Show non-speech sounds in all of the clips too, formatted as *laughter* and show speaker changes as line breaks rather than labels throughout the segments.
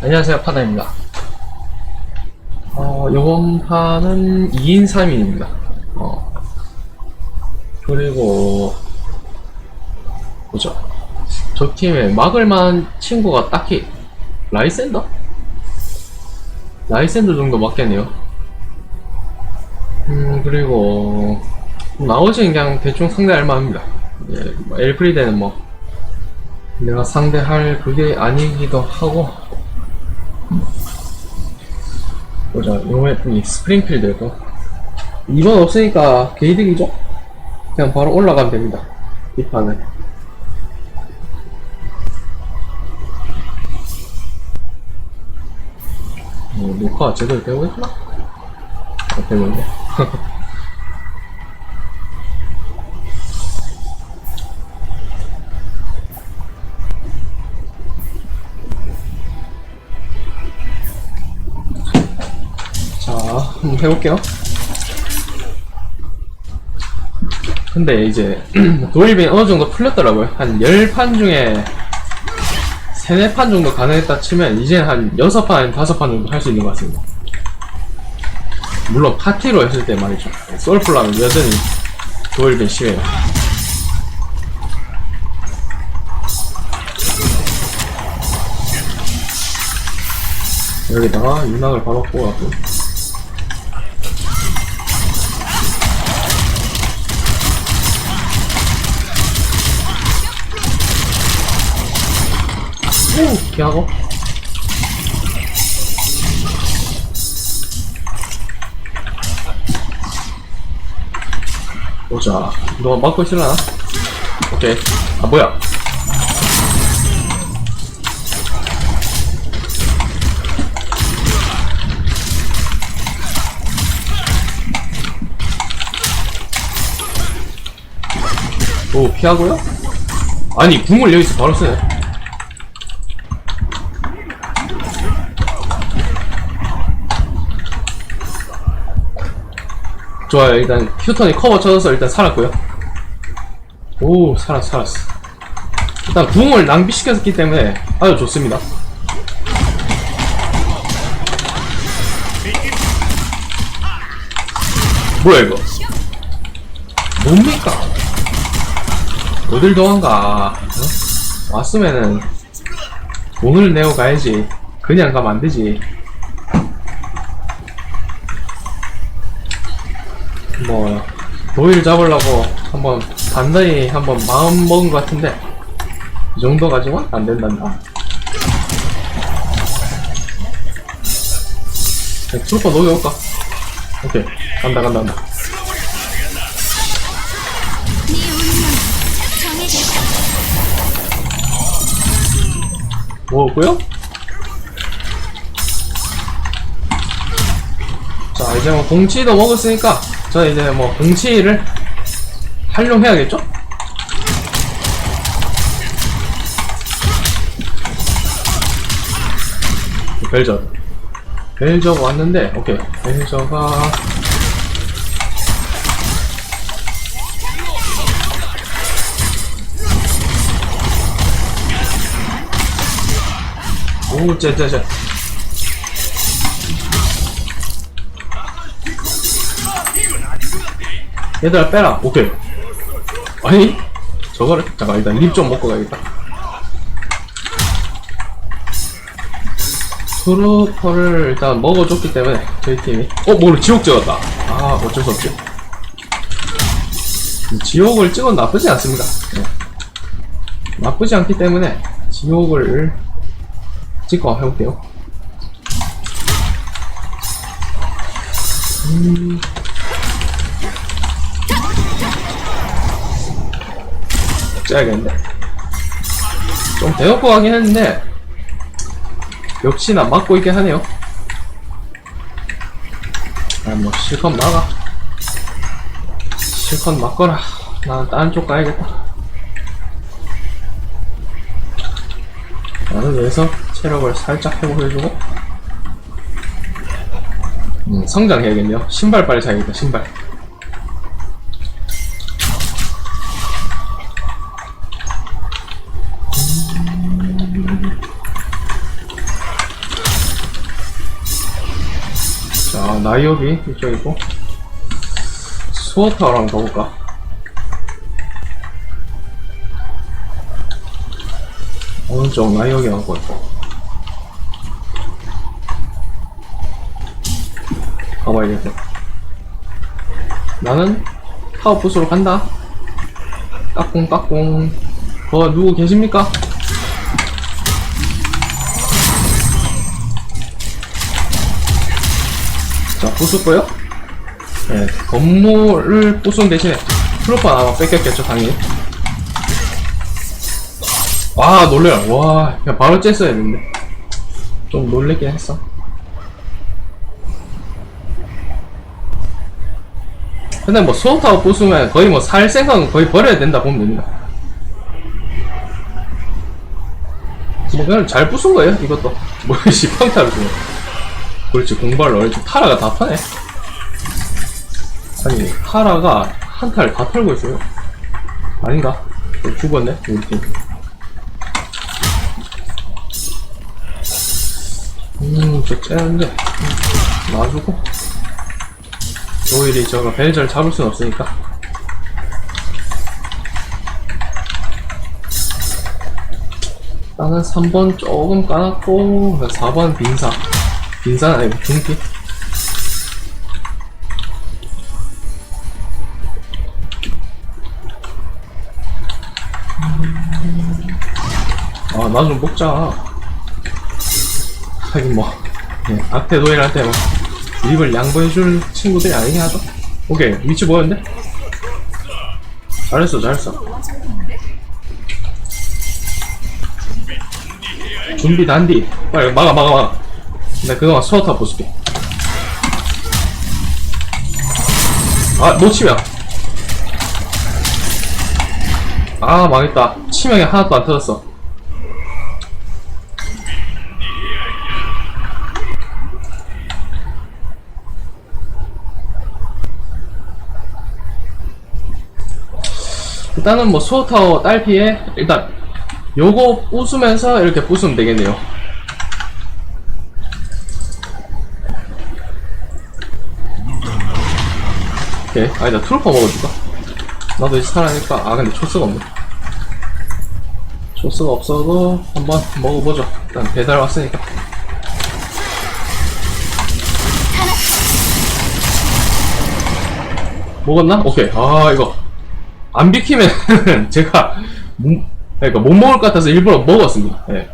안녕하세요 파다입니다. 어, 이번 판은 2인 3인입니다. 어, 그리고 보죠? 저 팀에 막을만 친구가 딱히 라이센더? 라이센더 정도 맞겠네요. 음 그리고 나머지는 그냥 대충 상대할 만합니다. 예, 뭐 엘프리데는 뭐 내가 상대할 그게 아니기도 하고 보자. 이 스프링필드고 이번 없으니까 게이득이죠? 그냥 바로 올라가면 됩니다. 이 판은. 어, 녹화 제대로 되고 있나? 어, 되는데 *laughs* 한번 해볼게요. 근데 이제 *clears throat* 도일빈 어느 정도 풀렸더라고요. 한 10판 중에 3, 4판 정도 가능했다 치면 이제 한 6판, 아니면 5판 정도 할 수 있는 것 같습니다. 물론 파티로 했을 때 말이죠. 솔플라는 여전히 도일빈 심해요. 여기다가 윤곽을 바로 뽑아고 피하고. 보자. 너 막고 있을라나? 오케이. 아 뭐야? 오 피하고요? 아니 궁을 여기서 바로 쓰네 좋아요. 일단 휴턴이 커버 쳐줘서 일단 살았고요. 오 살았어 살았어. 일단 궁을 낭비시켰기 때문에 아주 좋습니다. 뭐야 이거? 뭡니까? 어딜 도망가? 어? 왔으면은 돈을 내고 가야지. 그냥 가면 안 되지 뭐 도일 잡으려고 한번 단단히 한번 마음 먹은 것 같은데 이 정도 가지고는 안 된단다 네, 트루퍼 녹여볼까? 오케이 간다 간다 간다
네.
뭐고요? 자 이제 뭐 공치도 먹었으니까 저 이제 뭐 공치를 활용해야겠죠? 벨저 벨저가 왔는데 오케이. 벨저가 오, 쟤쟤쟤 얘들아 빼라. 오케이. 아니 저거를 잠깐 일단 립 좀 먹고 가야겠다. 트루퍼를 일단 먹어줬기 때문에 저희 팀이. 어 뭐를 지옥 찍었다. 아 어쩔 수 없지. 지옥을 찍은 나쁘지 않습니다. 네. 나쁘지 않기 때문에 지옥을 찍어 해볼게요. 음. 째야겠는데 좀 대놓고 가긴 했는데 역시나 막고 있긴 하네요. 아뭐 실컷 막아. 실컷 막거라 나는 다른 쪽 가야겠다. 나는 여기서 체력을 살짝 회복해주고. 음, 성장해야겠네요. 신발 빨리 사야겠다 신발 나이오비 이쪽이고. 스워터랑 가볼까? 오른쪽 나이오비 갖고 있고 가봐야겠다 나는 타워 부스로 간다. 까꿍 까꿍. 거 누구 계십니까? 자, 부수고요. 네, 건물을 부순 대신에 트로퍼 아마 뺏겼겠죠, 당연히. 와, 놀래라. 와, 그냥 바로 쬐어야 했는데. 좀 놀랬긴 했어. 근데 뭐 수호타워 부수면 거의 뭐 살 생각은 거의 버려야 된다 보면 됩니다. 뭐 그냥 잘 부순 거예요, 이것도. 뭐, *laughs* 시팡타를 주네. 그렇지 공발로 얼지 타라가 다 타네. 아니 타라가 한 탈 다 털고 있어요. 아닌가? 어, 죽었네 우리 팀. 음, 저 째는데. 음, 놔주고. 오일이 저거 벨저를 잡을 순 없으니까. 나는 3번 조금 까놨고 4번 빈사 빈산 아니고 중기 아, 나 좀 먹자. 하긴 뭐, 예, 앞에 노예한테 뭐, 입을 양보해줄 친구들이 아니긴 하죠. 오케이, 위치 뭐였는데? 잘했어, 잘했어. 준비 단디. 빨리 막아, 막아, 막아. 나 그동안 수어타 보스게. 아, 놓치면. 아, 망했다. 치명이 하나도 안 터졌어. 일단은 뭐 수어타워 딸피에 일단 요거 부수면서 이렇게 부수면 되겠네요. 오케이. 아니다, 트루퍼 먹어줄까? 나도 이제 살아니까. 아, 근데 초스가 없네. 초스가 없어도 한번 먹어보죠. 일단 배달 왔으니까. 먹었나? 오케이. 아, 이거. 안 비키면 *laughs* 제가 못, 그러니까 못 먹을 것 같아서 일부러 먹었습니다. 예.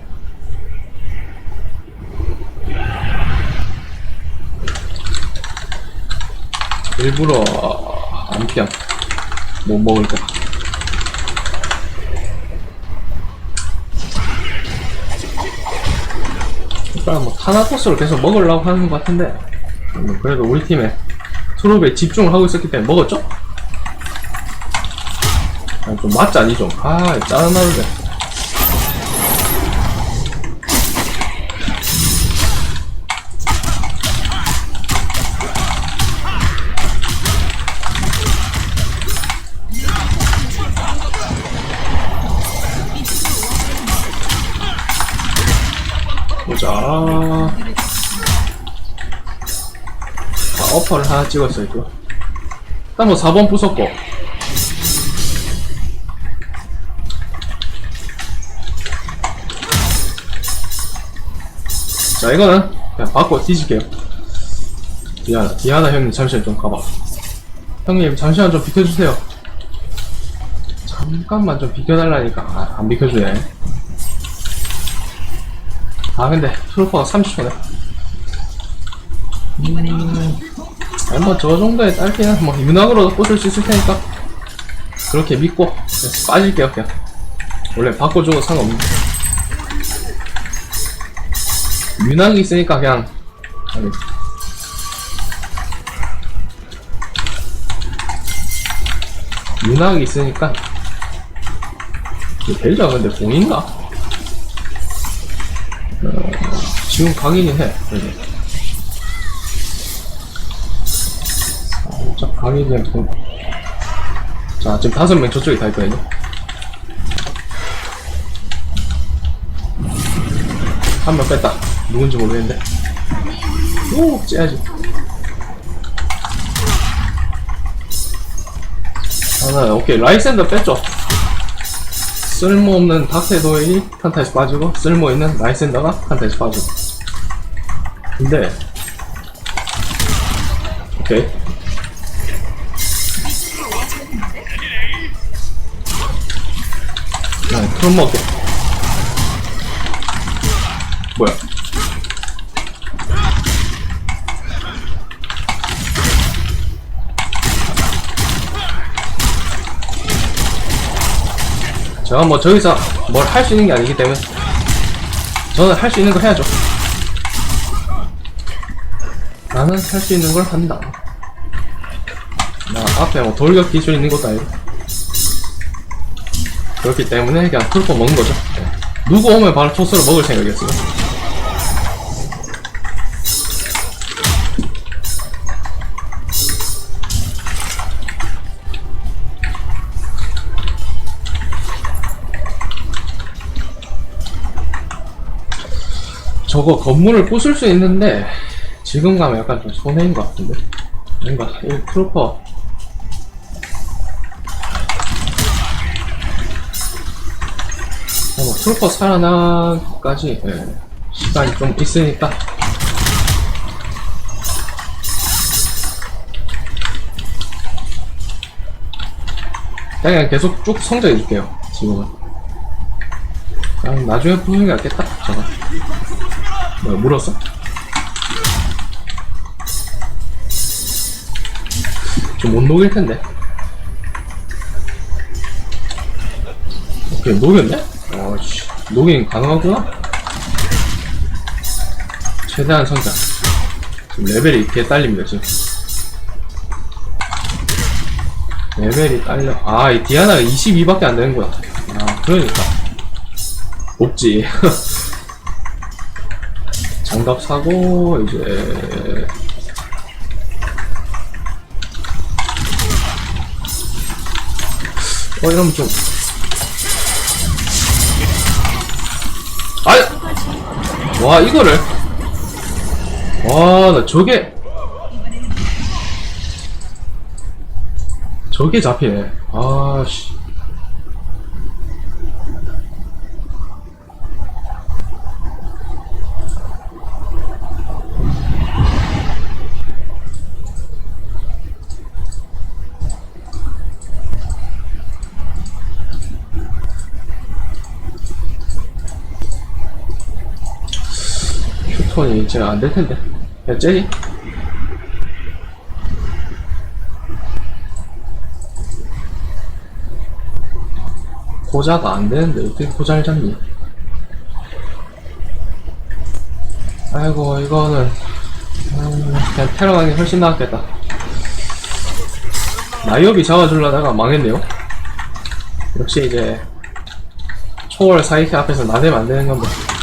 일부러 안 피한 못 먹을 거. 일단 뭐 타나토스를 계속 먹으려고 하는 것 같은데 음, 그래도 우리 팀에 트롭에 집중을 하고 있었기 때문에 먹었죠? 아, 좀 맞자니 좀. 아, 짜증나는데. 어퍼를 하나 찍었어요, 또. 일단 뭐 4번 부쉈고. 자, 이거는 그냥 받고 뒤질게요. 디아나, 디아나 형님 잠시만 좀 가봐. 형님, 잠시만 좀 비켜주세요. 잠깐만 좀 비켜달라니까. 아, 안 비켜주네. 아, 근데, 트루퍼가 30초네. 음, 뭐, 저 정도의 딸기는 뭐, 윤곽으로도 꽂을 수 있을 테니까. 그렇게 믿고, 빠질게요, 그냥. 원래 바꿔줘도 상관없는데. 윤곽이 있으니까 그냥 아니, 윤곽이 있으니까 이거 벨자 근데 공인가? 어, 지금 강이긴 해 그래도. 상위 그냥 돈. 자, 지금 다섯 명 저쪽에 다 있거든요. 한 명 뺐다. 누군지 모르겠는데. 오, 째야지. 하나, 오케이. 라이센더 뺐죠. 쓸모없는 다세도이 탄타에서 빠지고, 쓸모있는 라이센더가 탄타에서 빠지고. 근데, 오케이. 그럼 먹게 뭐야 제가 뭐 저기서 뭘 할 수 있는 게 아니기 때문에 저는 할 수 있는 거 해야죠. 나는 할 수 있는 걸 한다. 나 앞에 뭐 돌격 기술 있는 것도 아니고. 그렇기 때문에 그냥 풀포 먹는 거죠. 네. 누구 오면 바로 토스로 먹을 생각이었어요. 저거 건물을 부술 수 있는데 지금 가면 약간 좀 손해인 것 같은데 뭔가 이 트루퍼 어, 뭐 트루퍼 살아나기까지 예, 시간이 좀 있으니까 그냥 계속 쭉 성장해 줄게요 지금은 그냥 나중에 부수는 게 낫겠다 저거 뭐야 물었어? 좀 못 녹일 텐데 오케이 녹였네? 녹인 가능하구나? 최대한 성장 지금 레벨이 개 딸립니다 지금. 레벨이 딸려. 아 이 디아나가 22밖에 안 되는 거야. 아 그러니까. 없지. *laughs* 장갑 사고 이제. 어 이러면 좀 와 이거를. 와 나 저게. 저게 잡히네. 아씨 휴톤이 제가 안될 텐데. 야, 쟤니? 고자가 안 되는데 어떻게 고자를 잡니? 아이고 이거는 음, 그냥 게 훨씬 낫겠다. 나이업이 잡아주려다가 망했네요. 역시 이제 초월 사이키 앞에서 나대면 안 되는 건데.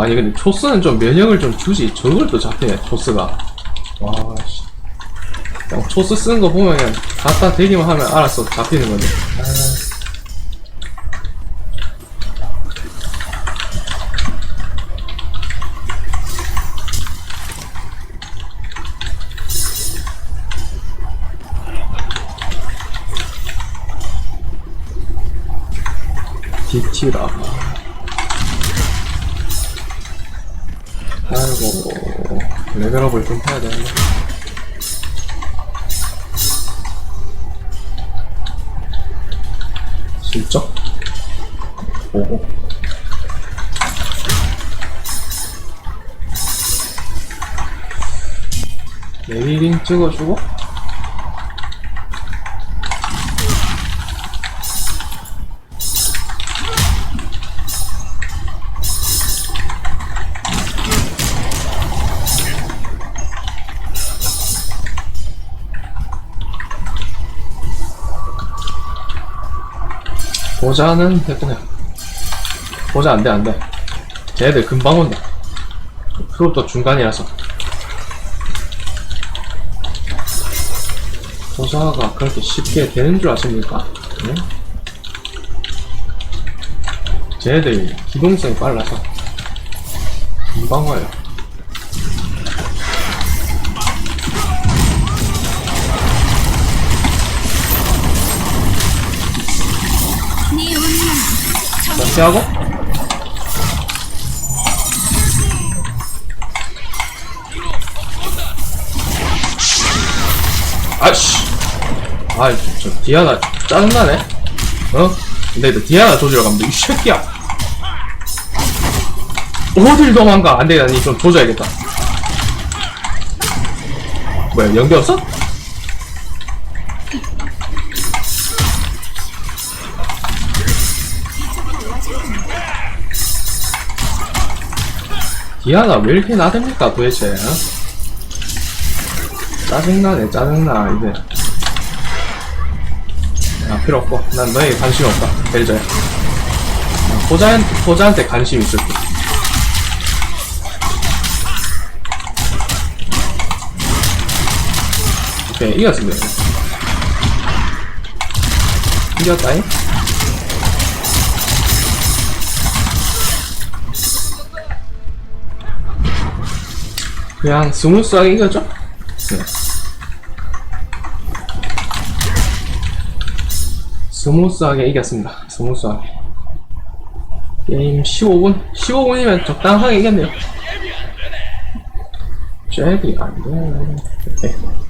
와, 아니 근데 초스는 좀 면역을 좀 주지. 저걸 또 잡히네, 초스가. 와, 씨. 그냥 초스 쓰는 거 보면 그냥 갖다 대기만 하면 알아서 잡히는 건데. 아. DT라. 아이고 레벨업을 좀 해야 되는데. 실적 오고? 내리링 찍어주고 보자는 해 보자 안돼 안돼 걔네들 금방 온다 프로도 중간이라서 보자가 그렇게 쉽게 되는 줄 아십니까? 네? 쟤네들이 기동성이 빨라서 금방 와요. 피하고? 아씨. 아이 저, 저 디아나 짜증나네. 어? 근데 너 디아나 조지러 가면 돼이 새끼야. 어딜 도망가. 안되겠다. 니좀 조져야겠다. 뭐야 연기 없어? 디아나 왜 이렇게 나댑니까 도대체? 어? 짜증나네 짜증나 이제. 아 필요 없고. 난 너에게 관심 없다 벨저야. 아, 호자한, 호자한테 관심 있을게 오케이 이겼습니다. 이겼다잉 그냥 스무스하게 이겼죠? 네. 스무스하게 이겼습니다. 스무스하게. 게임 15분? 15분이면 적당하게 이겼네요. 쟤들이 안 돼. 오케이.